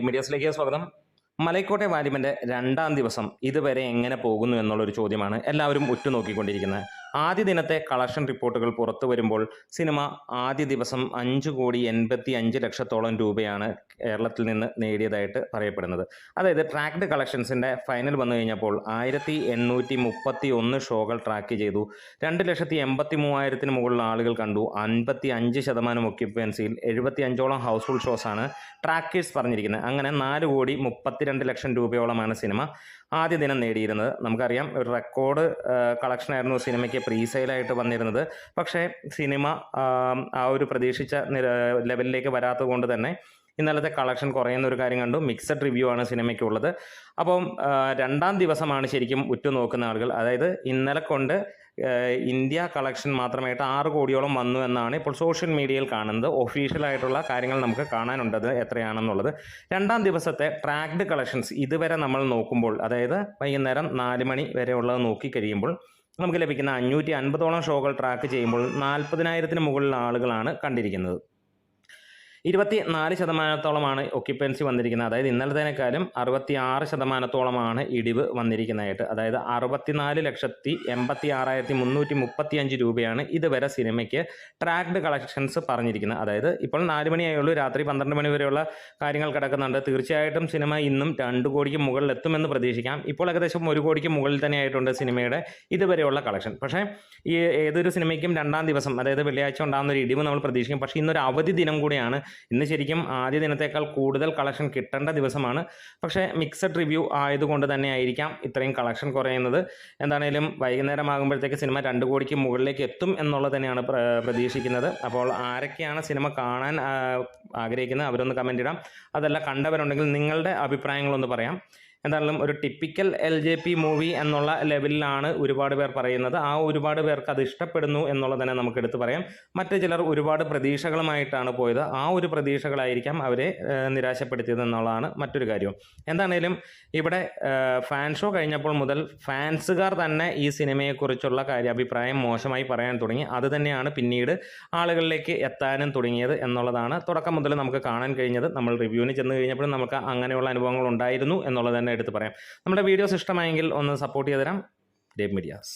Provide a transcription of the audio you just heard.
മീഡിയസിലേക്ക് സ്വാഗതം. മലൈക്കോട്ടെ വാലിബന്റെ രണ്ടാം ദിവസം ഇതുവരെ എങ്ങനെ പോകുന്നു എന്നുള്ളൊരു ചോദ്യമാണ് എല്ലാവരും ഉറ്റുനോക്കിക്കൊണ്ടിരിക്കുന്നത്. ആദ്യ ദിനത്തെ കളക്ഷൻ റിപ്പോർട്ടുകൾ പുറത്തു വരുമ്പോൾ സിനിമ ആദ്യ ദിവസം അഞ്ച് കോടി എൺപത്തി അഞ്ച് ലക്ഷത്തോളം രൂപയാണ് കേരളത്തിൽ നിന്ന് നേടിയതായിട്ട് പറയപ്പെടുന്നത്. അതായത് ട്രാക്ഡ് കളക്ഷൻസിന്റെ ഫൈനൽ വന്നു കഴിഞ്ഞപ്പോൾ ആയിരത്തി എണ്ണൂറ്റി മുപ്പത്തി ഒന്ന് ഷോകൾ ട്രാക്ക് ചെയ്തു. രണ്ട് ലക്ഷത്തി എൺപത്തി മൂവായിരത്തിന് മുകളിൽ ആളുകൾ കണ്ടു. അൻപത്തി അഞ്ച് ശതമാനം ഒക്യുപ്പൻസിയിൽ എഴുപത്തി അഞ്ചോളം ഹൗസ്ഫുൾ ഷോസാണ് ട്രാക്കേഴ്സ് പറഞ്ഞിരിക്കുന്നത്. അങ്ങനെ നാല് കോടി മുപ്പത്തിരണ്ട് ലക്ഷം രൂപയോളമാണ് സിനിമ ആദ്യ ദിനം നേടിയിരുന്നത്. നമുക്കറിയാം ഒരു റെക്കോർഡ് കളക്ഷനായിരുന്നു സിനിമയ്ക്ക് പ്രീ സെയിലായിട്ട് വന്നിരുന്നത്. പക്ഷേ സിനിമ ആ, ഒരു പ്രതീക്ഷിച്ച ലെവലിലേക്ക് വരാത്തത് കൊണ്ട് തന്നെ ഇന്നലത്തെ കളക്ഷൻ കുറയുന്ന ഒരു കാര്യം കണ്ടു. മിക്സഡ് റിവ്യൂ ആണ് സിനിമയ്ക്കുള്ളത്. അപ്പം രണ്ടാം ദിവസമാണ് ശരിക്കും ഉറ്റുനോക്കുന്ന ആളുകൾ. അതായത് ഇന്നലെ കൊണ്ട് ഇന്ത്യ കളക്ഷൻ മാത്രമായിട്ട് ആറ് കോടിയോളം വന്നു എന്നാണ് ഇപ്പോൾ സോഷ്യൽ മീഡിയയിൽ കാണുന്നത്. ഒഫീഷ്യലായിട്ടുള്ള കാര്യങ്ങൾ നമുക്ക് കാണാനുണ്ടത് എത്രയാണെന്നുള്ളത്. രണ്ടാം ദിവസത്തെ ട്രാക്ഡ് കളക്ഷൻസ് ഇതുവരെ നമ്മൾ നോക്കുമ്പോൾ അതായത് വൈകുന്നേരം നാല് മണി വരെ ഉള്ളത് നോക്കിക്കഴിയുമ്പോൾ നമുക്ക് ലഭിക്കുന്ന അഞ്ഞൂറ്റി അൻപതോളം ഷോകൾ ട്രാക്ക് ചെയ്യുമ്പോൾ നാൽപ്പതിനായിരത്തിന് മുകളിൽ ആളുകളാണ് കണ്ടിരിക്കുന്നത്. ഇരുപത്തി നാല് ശതമാനത്തോളമാണ് ഒക്യുപ്പൻസി വന്നിരിക്കുന്നത്. അതായത് ഇന്നലത്തേനേക്കാളും അറുപത്തി ആറ് ശതമാനത്തോളമാണ് ഇടിവ് വന്നിരിക്കുന്നതായിട്ട്. അതായത് അറുപത്തിനാല് ലക്ഷത്തി എൺപത്തി ആറായിരത്തി മുന്നൂറ്റി മുപ്പത്തി അഞ്ച് രൂപയാണ് ഇതുവരെ സിനിമയ്ക്ക് ട്രാക്ഡ് കളക്ഷൻസ് പറഞ്ഞിരിക്കുന്നത്. അതായത് ഇപ്പോൾ നാല് മണിയായുള്ളൂ രാത്രി പന്ത്രണ്ട് മണി വരെയുള്ള കാര്യങ്ങൾ കിടക്കുന്നുണ്ട്. തീർച്ചയായിട്ടും സിനിമ ഇന്നും രണ്ട് കോടിക്ക് മുകളിൽ എത്തുമെന്ന് പ്രതീക്ഷിക്കാം. ഇപ്പോൾ ഏകദേശം ഒരു കോടിക്ക് മുകളിൽ തന്നെ ആയിട്ടുണ്ട് സിനിമയുടെ ഇതുവരെയുള്ള കളക്ഷൻ പക്ഷേ ഈ ഏതൊരു സിനിമയ്ക്കും രണ്ടാം ദിവസം അതായത് വെള്ളിയാഴ്ച ഉണ്ടാകുന്ന ഒരു ഇടിവ് നമ്മൾ പ്രതീക്ഷിക്കും. പക്ഷേ ഇന്നൊരു അവധി ദിനം കൂടിയാണ് ഇന്ന് ശരിക്കും ആദ്യ ദിനത്തേക്കാൾ കൂടുതൽ കളക്ഷൻ കിട്ടേണ്ട ദിവസമാണ്. പക്ഷേ മിക്സഡ് റിവ്യൂ ആയതുകൊണ്ട് തന്നെ ആയിരിക്കാം ഇത്രയും കളക്ഷൻ കുറയുന്നത്. എന്താണേലും വൈകുന്നേരം ആകുമ്പോഴത്തേക്ക് സിനിമ രണ്ട് കോടിക്ക് മുകളിലേക്ക് എത്തും എന്നുള്ളത് തന്നെയാണ് പ്രതീക്ഷിക്കുന്നത്. അപ്പോൾ ആരൊക്കെയാണ് സിനിമ കാണാൻ ആഗ്രഹിക്കുന്നത് അവരൊന്ന് കമന്റ് ഇടാം. അതല്ല കണ്ടവരുണ്ടെങ്കിൽ നിങ്ങളുടെ അഭിപ്രായങ്ങളൊന്ന് പറയാം. എന്തായാലും ഒരു typical L J P movie എന്നുള്ള ലെവലിലാണ് ഒരുപാട് പേർ പറയുന്നത്. ആ ഒരുപാട് പേർക്ക് അത് ഇഷ്ടപ്പെടുന്നു എന്നുള്ളത് തന്നെ നമുക്ക് എടുത്തു പറയാം. മറ്റു ചിലർ ഒരുപാട് പ്രതീക്ഷകളുമായിട്ടാണ് പോയത്. ആ ഒരു പ്രതീക്ഷകളായിരിക്കാം അവരെ നിരാശപ്പെടുത്തിയത് എന്നുള്ളതാണ് മറ്റൊരു കാര്യം. എന്താണേലും ഇവിടെ ഫാൻ ഷോ കഴിഞ്ഞപ്പോൾ മുതൽ ഫാൻസുകാർ തന്നെ ഈ സിനിമയെക്കുറിച്ചുള്ള കാര്യ അഭിപ്രായം മോശമായി പറയാൻ തുടങ്ങി. അത് തന്നെയാണ് പിന്നീട് ആളുകളിലേക്ക് എത്താനും തുടങ്ങിയത് എന്നുള്ളതാണ്. തുടക്കം മുതൽ നമുക്ക് കാണാൻ കഴിഞ്ഞത് നമ്മൾ റിവ്യൂവിന് ചെന്ന് കഴിഞ്ഞപ്പോഴും നമുക്ക് അങ്ങനെയുള്ള അനുഭവങ്ങൾ ഉണ്ടായിരുന്നു എന്നുള്ളത് തന്നെ എടുത്ത് പറയാം. നമ്മുടെ വീഡിയോസ് ഇഷ്ടമായെങ്കിൽ ഒന്ന് സപ്പോർട്ട് ചെയ്ത് തരാം ഡേബ് മീഡിയാസ്.